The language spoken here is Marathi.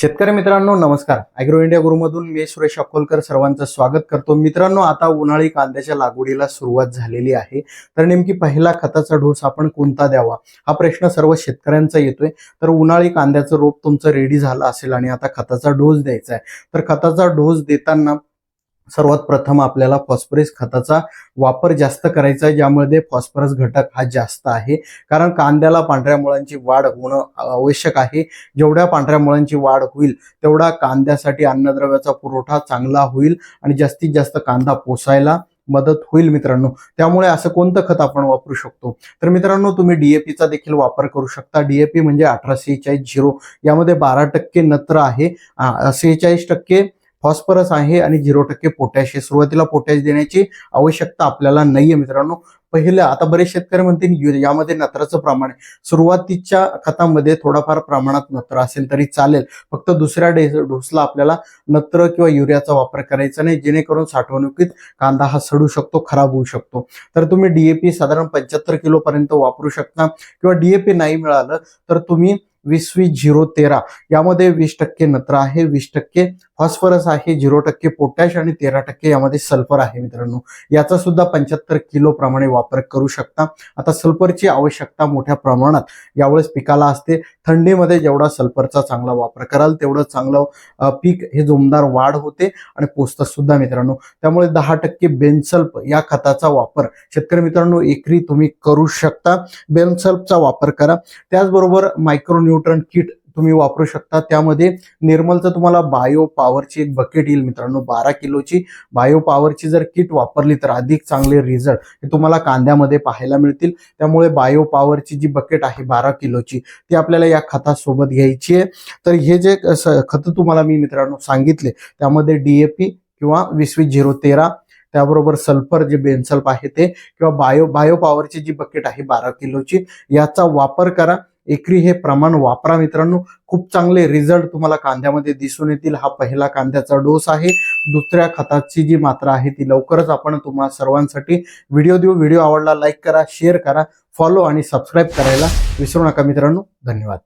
शेतकरी मित्रांनो नमस्कार. अॅग्रो इंडिया गुरुमधून मी सुरेश अकोलकर सर्वांचं स्वागत करतो. मित्रांनो आता उन्हाळी कांद्याच्या लागवडीला सुरुवात झालेली आहे. तर नेमकी पहिला खताचा डोस आपण कोणता द्यावा? हा प्रश्न सर्व शेतकऱ्यांचा येतोय. तर उन्हाळी कांद्याचं रोप तुमचं रेडी झालं असेल आणि आता खताचा डोस द्यायचा आहे. तर खताचा डोस देताना सर्वात प्रथम आपल्याला फॉस्फरस खताचा वापर जास्त करायचा आहे ज्यामध्ये फॉस्फरस घटक हा जास्त आहे. कारण कांद्याला पांढऱ्या मुळांची वाढ होणं आवश्यक आहे. जेवढ्या पांढऱ्या मुळांची वाढ होईल तेवढा कांद्यासाठी अन्नद्रव्याचा पुरवठा चांगला होईल आणि जास्तीत जास्त कांदा पोसायला मदत होईल मित्रांनो. त्यामुळे असं कोणतं खत आपण वापरू शकतो? तर मित्रांनो तुम्ही डीएपीचा देखील वापर करू शकता. डीएपी म्हणजे अठरा सेहेचाळीस झिरो. यामध्ये बारा टक्के नत्र आहे. सेहेचाळीस टक्के फॉस्फरस आहे आणि झिरो टक्के पोटॅश आहे. सुरुवातीला पोटॅश देण्याची आवश्यकता आपल्याला नाहीये मित्रांनो. पहिलं आता बरेच शेतकरी म्हणतील यामध्ये नत्राचं प्रमाण आहे. सुरुवातीच्या खतामध्ये थोडाफार प्रमाणात नत्र असेल तरी चालेल. फक्त दुसऱ्या डे डोसला आपल्याला नत्र किंवा युरियाचा वापर करायचा नाही. जेणेकरून साठवणुकीत कांदा हा सडू शकतो खराब होऊ शकतो. तर तुम्ही डीएपी साधारण पंच्याहत्तर किलो पर्यंत वापरू शकता. किंवा डीएपी नाही मिळालं तर तुम्ही वीस वीस झिरो तेरा यामध्ये वीस टक्के नत्र आहे वीस टक्के फॉस्फरस आहे झिरो टक्के पोटॅश आणि तेरा टक्के यामध्ये सल्फर आहे मित्रांनो. याचा सुद्धा पंच्याहत्तर किलो प्रमाणे वापर करू शकता. आता सल्फरची आवश्यकता मोठ्या प्रमाणात यावेळेस पिकाला असते. थंडीमध्ये जेवढा सल्फरचा चांगला वापर कराल तेवढं चांगलं पीक हे जोमदार वाढ होते आणि पोचतं सुद्धा मित्रांनो. त्यामुळे दहा टक्के बेनसल्प या खताचा वापर शेतकरी मित्रांनो एकरी तुम्ही करू शकता. बेनसल्फचा वापर करा. त्याचबरोबर मायक्रोन्यूट्रन किट तुम्ही वापरू शकता. त्यामध्ये निर्मलचं तुम्हाला बायो पॉवरची एक बकेट येईल मित्रांनो बारा किलोची. बायो पॉवरची जर किट वापरली तर अधिक चांगले रिझल्ट हे तुम्हाला कांद्यामध्ये पाहायला मिळतील. त्यामुळे बायो पॉवरची जी बकेट आहे बारा किलोची ती आपल्याला या खतासोबत घ्यायची आहे. तर हे जे खत तुम्हाला मी मित्रांनो सांगितले त्यामध्ये डीएपी किंवा वीस वीस झिरो तेरा त्याबरोबर सल्फर जे बेनसल्फ आहे ते किंवा बायो बायो पॉवरची जी बकेट आहे बारा किलोची याचा वापर करा. एकरी हे प्रमाण वापरा मित्रांनो. खूप चांगले रिझल्ट तुम्हाला कांद्यामध्ये दिसून येतील. हा पहिला कांद्याचा डोस आहे. दुसऱ्या खताची जी मात्रा आहे ती लवकरच आपण तुम्हा सर्वांसाठी व्हिडिओ देऊ. व्हिडिओ आवडला लाईक करा शेअर करा फॉलो आणि सबस्क्राईब करायला विसरू नका मित्रांनो. धन्यवाद.